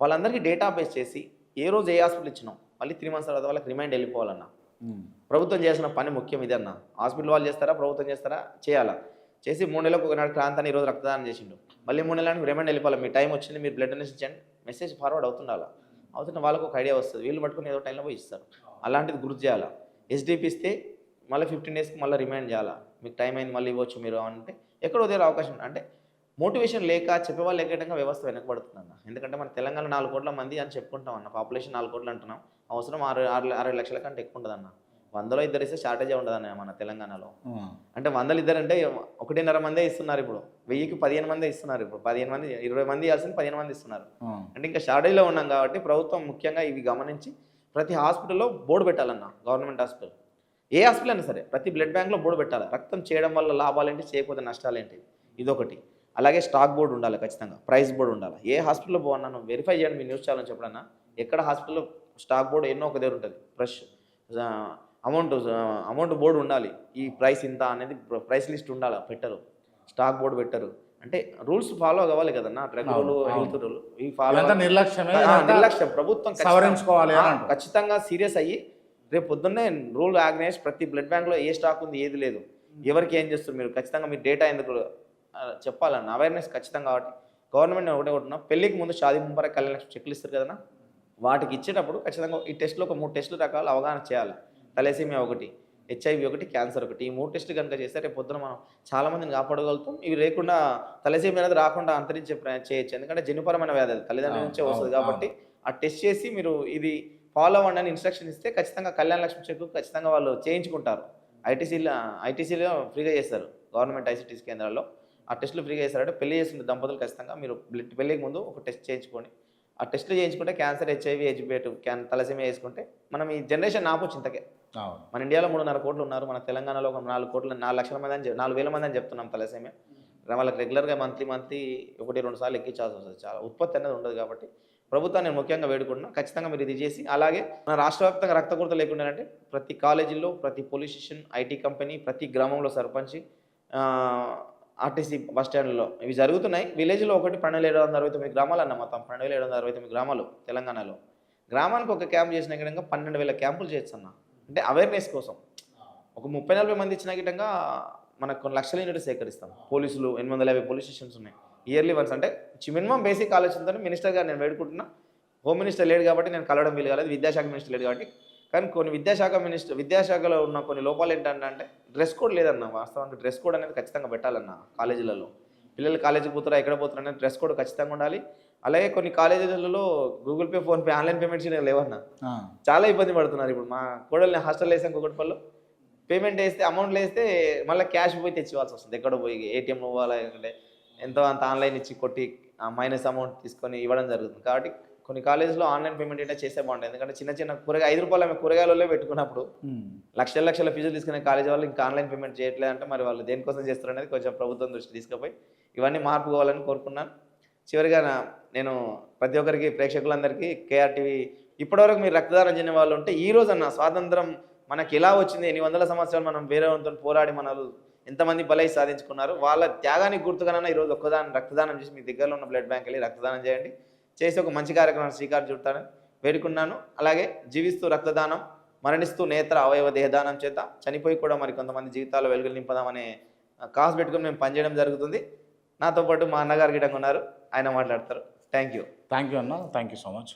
వాళ్ళందరికీ డేటాబేస్ చేసి ఏ రోజు ఏ హాస్పిటల్ ఇచ్చినాం? మళ్ళీ త్రీ మంత్స్ తర్వాత వాళ్ళకి రిమైండ్ వెళ్ళిపోవాలన్నా. ప్రభుత్వం చేసిన పని ముఖ్యం ఇదన్న. హాస్పిటల్ వాళ్ళు చేస్తారా? ప్రభుత్వం చేస్తారా? చేయాలా. చేసి మూడు నెలలకు ఒకనాడు క్రాంతాన్ని ఈరోజు రక్తదానం చేసిండు. మళ్ళీ మూడు నెలలకు రిమైండ్ వెళ్ళిపోవాలి. మీ టైం వచ్చింది మీరు బ్లడ్ డొనేషన్ ఇచ్చండి మెసేజ్ ఫార్వర్డ్ అవుతుండాలా. అవుతున్న వాళ్ళకు ఒక ఐడియా వస్తుంది. వీళ్ళు పట్టుకుని ఏదో టైంలో పోయి ఇస్తారు. అలాంటిది గుర్తు చేయాలా. ఎస్డిపి ఇస్తే మళ్ళీ ఫిఫ్టీన్ డేస్కి మళ్ళీ రిమైండ్ చేయాలా. మీకు టైం అయింది మళ్ళీ ఇవ్వచ్చు మీరు అంటే ఎక్కడ వదిలే అవకాశం. అంటే మోటివేషన్ లేక చెప్పేవాళ్ళు లేకటంగా వ్యవస్థ వెనకబడుతుంది అన్న ఎందుకంటే మన తెలంగాణ నాలుగు కోట్ల మంది అని చెప్పుకుంటాం అన్న పాపులేషన్ నాలుగు కోట్లు అంటున్నాం. అవసరం ఆరు ఆరు అరవై లక్షల కంటే ఎక్కువ ఉంటుంది అన్న వందలో ఇద్దరు ఇస్తే షార్టేజే ఉండదు అన్న మన తెలంగాణలో. అంటే వందలు ఇద్దరు అంటే ఒకటిన్నర మందే ఇస్తున్నారు ఇప్పుడు. వెయ్యికి పదిహేను మందే ఇస్తున్నారు ఇప్పుడు. పదిహేను మంది ఇరవై మంది ఇవ్వాల్సింది పదిహేను మంది ఇస్తున్నారు. అంటే ఇంకా షార్టేజ్లో ఉన్నాం కాబట్టి ప్రభుత్వం ముఖ్యంగా ఇవి గమనించి ప్రతి హాస్పిటల్లో బోర్డు పెట్టాలన్న. Government hospital. ఏ హాస్పిటల్ అయినా సరే ప్రతి బ్లడ్ బ్యాంక్లో బోర్డు పెట్టాలి. రక్తం చేయడం వల్ల లాభాలు ఏంటి చేయకపోతే నష్టాలు ఏంటి ఇదొకటి. అలాగే స్టాక్ బోర్డు ఉండాలి ఖచ్చితంగా ప్రైస్ బోర్డు ఉండాలి. ఏ హాస్పిటల్లో పోవన్నా వెరిఫై చేయండి మీ న్యూస్ ఛానల్ చెప్పడన్నా ఎక్కడ హాస్పిటల్లో స్టాక్ బోర్డు ఎన్నో ఒక దగ్గర ఉంటుంది. ఫ్రెష్ అమౌంట్ అమౌంట్ బోర్డు ఉండాలి. ఈ ప్రైస్ ఇంత అనేది ప్రైస్ లిస్ట్ ఉండాలి పెట్టరు. స్టాక్ బోర్డు పెట్టరు. అంటే రూల్స్ ఫాలో కావాలి కదన్నా డ్రగ్ రూల్. హెల్త్ రూల్ ఇవి ఫాలో ఇదంతా నిర్లక్ష్యం. ప్రభుత్వం ఖచ్చితంగా- సవరించుకోవాలి. ఖచ్చితంగా సీరియస్ అయ్యి రేపు పొద్దున్నే రూల్ ఆర్గనైజ్ ప్రతి బ్లడ్ బ్యాంక్లో ఏ స్టాక్ ఉంది ఏది లేదు. ఎవరికి ఏం చేస్తారు మీరు? ఖచ్చితంగా మీ డేటా ఎందుకు చెప్పాలన్న అవేర్నెస్ ఖచ్చితంగా కాబట్టి గవర్నమెంట్ ఒకటే కొట్టున్నా పెళ్ళికి ముందు షాదీ ముంపర కళ్యాణ చెక్లు ఇస్తారు కదన్నా? వాటికి ఇచ్చేటప్పుడు ఖచ్చితంగా ఈ టెస్ట్లో ఒక మూడు టెస్టులు రకాలు అవగాహన చేయాలి. తలసీమియా ఒకటి హెచ్ఐవి ఒకటి క్యాన్సర్ ఒకటి. ఈ మూడు టెస్టులు కనుక చేస్తే రేపు పొద్దున మనం చాలా మందిని కాపాడగలుగుతాం ఇవి లేకుండా తలసీమియా అనేది రాకుండా అంతరించే చేయొచ్చు. ఎందుకంటే జన్యుపరమైన వ్యాధి అది. తల్లిదండ్రుల నుంచే వస్తుంది. కాబట్టి ఆ టెస్ట్ చేసి మీరు ఇది ఫాలో అవ్వండి అని ఇన్స్ట్రక్షన్ ఇస్తే ఖచ్చితంగా కళ్యాణ లక్ష్మి చెక్ ఖచ్చితంగా వాళ్ళు చేయించుకుంటారు. ఐటీసీలో ఐటీసీలో ఫ్రీగా చేస్తారు. గవర్నమెంట్ ఐసీటీసీ కేంద్రాల్లో. ఆ టెస్టులు ఫ్రీగా చేస్తారంటే పెళ్ళి చేసిన దంపతులు ఖచ్చితంగా. మీరు బ్లడ్ పెళ్ళికి ముందు ఒక టెస్ట్ చేయించుకోండి. ఆ టెస్టులు చేయించుకుంటే క్యాన్సర్ హెచ్ఐవి హెచ్బిఎట్ క్యాన్ తలసీమియా వేసుకుంటే మనం ఈ జనరేషన్ ఆపొచ్చు ఇంతకే. మన ఇండియాలో మూడున్నర కోట్లు ఉన్నారు మన తెలంగాణలో ఒక నాలుగు కోట్ల నాలుగు లక్షల మంది అని నాలుగు వేల మంది అని చెప్తున్నాం తలసేమియా వాళ్ళకి రెగ్యులర్గా మంత్లీ మంత్లీ ఒకటి రెండు సార్లు ఎక్కించాల్సి వస్తుంది. చాలా ఉత్పత్తి అనేది ఉండదు కాబట్టి ప్రభుత్వాన్ని నేను ముఖ్యంగా వేడుకుంటున్నా. ఖచ్చితంగా మీరు ఇది చేసి అలాగే మన రాష్ట్ర వ్యాప్తంగా రక్త కొరత లేకుండా అంటే ప్రతి కాలేజీలో ప్రతి పోలీస్ స్టేషన్ ఐటీ కంపెనీ ప్రతి గ్రామంలో సర్పంచ్ ఆర్టీసీ బస్ స్టాండ్లో. ఇవి జరుగుతున్నాయి. విలేజ్లో ఒకటి పన్నెండు ఏడు వందల అరవై తొమ్మిది గ్రామాలు అన్న మొత్తం. పన్నెండు వేల ఏడు వందల అరవై తొమ్మిది గ్రామాలు తెలంగాణలో. గ్రామానికి ఒక క్యాంప్ చేసిన విధంగా పన్నెండు వేల క్యాంపులు చేస్తున్నా అంటే అవేర్నెస్ కోసం. ఒక ముప్పై నలభై మంది ఇచ్చిన గిటంగా మనకు కొన్ని లక్షల యూనిట్ సేకరిస్తాం. పోలీసులు ఎనిమిది వందల యాభై పోలీస్ స్టేషన్స్ ఉన్నాయి. ఇయర్లీ వన్స్ అంటే మినిమం బేసిక్ ఆలోచనతో మినిస్టర్ గారు నేను వేడుకుంటున్నా. హోమ్ మినిస్టర్ లేడు కాబట్టి నేను కలవడం వీలు కాలేదు. విద్యాశాఖ మినిస్టర్ లేడు కాబట్టి కానీ కొన్ని విద్యాశాఖ మినిస్టర్ విద్యాశాఖలో ఉన్న కొన్ని లోపాలు ఏంటంటే అంటే డ్రెస్ కోడ్ లేదన్న వాస్తవానికి డ్రెస్ కోడ్ అనేది ఖచ్చితంగా పెట్టాలన్న కాలేజీలలో. పిల్లలు కాలేజీకి పోతారా ఎక్కడ పోతారా అనేది డ్రెస్ కోడ్ ఖచ్చితంగా ఉండాలి. అలాగే కొన్ని కాలేజీలలో Google Pay PhonePe online payments లేవన్నా. చాలా ఇబ్బంది పడుతున్నారు ఇప్పుడు మా కోడల్ని హాస్టల్ వేసాం కుకట్పల్లిలో పేమెంట్ వేస్తే అమౌంట్ వేస్తే మళ్ళీ క్యాష్ పోయి తెచ్చివాల్సి వస్తుంది. ఎక్కడో పోయి ఏటీఎం పోవాలా అంటే ఎంతో అంత ఆన్లైన్ ఇచ్చి కొట్టి మైనస్ అమౌంట్ తీసుకొని ఇవ్వడం జరుగుతుంది. కాబట్టి కొన్ని కాలేజీలో ఆన్లైన్ పేమెంట్ ఏంటో చేస్తే బాగుంటుంది. ఎందుకంటే చిన్న చిన్న కూరగాయ ఐదు రూపాయలు ఆమె కూరగాయలలో పెట్టుకున్నప్పుడు. లక్షల లక్షల ఫీజులు తీసుకునే కాలేజీ వాళ్ళు ఇంకా ఆన్లైన్ పేమెంట్ చేయట్లేదు అంటే మరి వాళ్ళు దేనికోసం చేస్తారు అనేది కొంచెం ప్రభుత్వం దృష్టి తీసుకుపోయి ఇవన్నీ మార్పు కావాలని కోరుకున్నాను. చివరిగా నేను ప్రతి ఒక్కరికి ప్రేక్షకులందరికీ కేఆర్టీవీ ఇప్పటివరకు మీరు రక్తదానం చేయని వాళ్ళు ఉంటే ఈ రోజు అన్న స్వాతంత్రం మనకి ఎలా వచ్చింది? ఎన్ని వందల సంవత్సరాలు మనం వేరే వాళ్ళతో పోరాడి మన ఎంతమంది బలై సాధించుకున్నారు? వాళ్ళ త్యాగానికి గుర్తుగానైనా ఈరోజు ఒక్కదాని రక్తదానం చేసి మీ దగ్గరలో ఉన్న బ్లడ్ బ్యాంక్ వెళ్ళి రక్తదానం చేయండి. చేసి ఒక మంచి కార్యక్రమం శ్రీకారం చుడతానని వేడుకున్నాను. అలాగే జీవిస్తూ రక్తదానం మరణిస్తూ నేత్ర అవయవ దేహదానం చేత చనిపోయి కూడా మరి కొంతమంది జీవితాల్లో వెలుగులు నింపదామనే కాస్ పెట్టుకుని మేము పనిచేయడం జరుగుతుంది. నాతో పాటు మా అన్నగారు గిటంగా ఉన్నారు. ఆయన మాట్లాడతారు. Thank you. థ్యాంక్ యూ అన్న. Thank you so much.